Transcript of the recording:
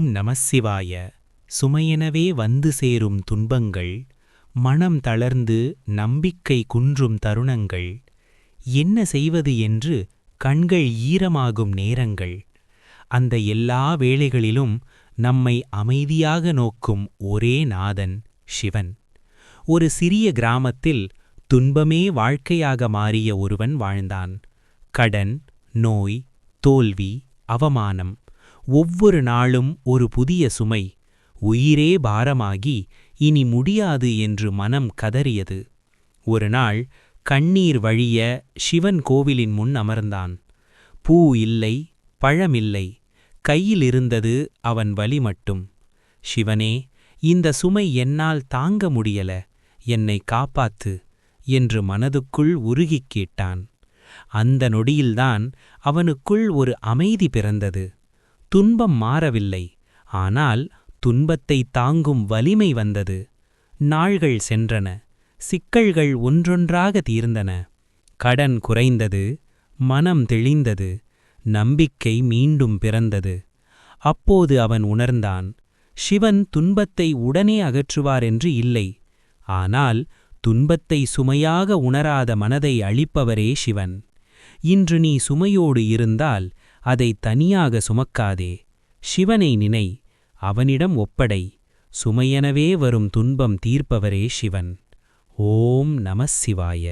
ஓம் நமசிவாய சுமையெனவே வந்து சேரும் துன்பங்கள் மனம் தளர்ந்து நம்பிக்கை குன்றும் தருணங்கள் என்ன செய்வது என்று கண்கள் ஈரமாகும் நேரங்கள் அந்த எல்லா வேளைகளிலும் நம்மை அமைதியாக நோக்கும் ஒரே நாதன் சிவன். ஒரு சிறிய கிராமத்தில் துன்பமே வாழ்க்கையாக மாறிய ஒருவன் வாழ்ந்தான். கடன் நோய் தோல்வி அவமானம் ஒவ்வொரு நாளும் ஒரு புதிய சுமை உயிரே பாரமாகி இனி முடியாது என்று மனம் கதறியது. ஒரு நாள் கண்ணீர் வழிய சிவன் கோவிலின் முன் அமர்ந்தான். பூ இல்லை பழமில்லை கையில் இருந்தது அவன் வலி மட்டும். சிவனே இந்த சுமை என்னால் தாங்க முடியல என்னை காப்பாத்து என்று மனதுக்குள் உருகிக் கேட்டான். அந்த நொடியில்தான் அவனுக்குள் ஒரு அமைதி பிறந்தது. துன்பம் மாறவில்லை. ஆனால் துன்பத்தை தாங்கும் வலிமை வந்தது. நாள்கள் சென்றன. சிக்கல்கள் ஒன்றொன்றாக தீர்ந்தன. கடன் குறைந்தது. மனம் தெளிந்தது. நம்பிக்கை மீண்டும் பிறந்தது. அப்போது அவன் உணர்ந்தான். சிவன் துன்பத்தை உடனே அகற்றுவார் என்று இல்லை. ஆனால் துன்பத்தை சுமையாக உணராத மனதை அளிப்பவரே சிவன். இன்று நீ சுமையோடு இருந்தால் அதை தனியாக சுமக்காதே. சிவனை நினை அவனிடம் ஒப்படை சுமையெனவே வரும் துன்பம் தீர்ப்பவரே சிவன். ஓம் நமசிவாய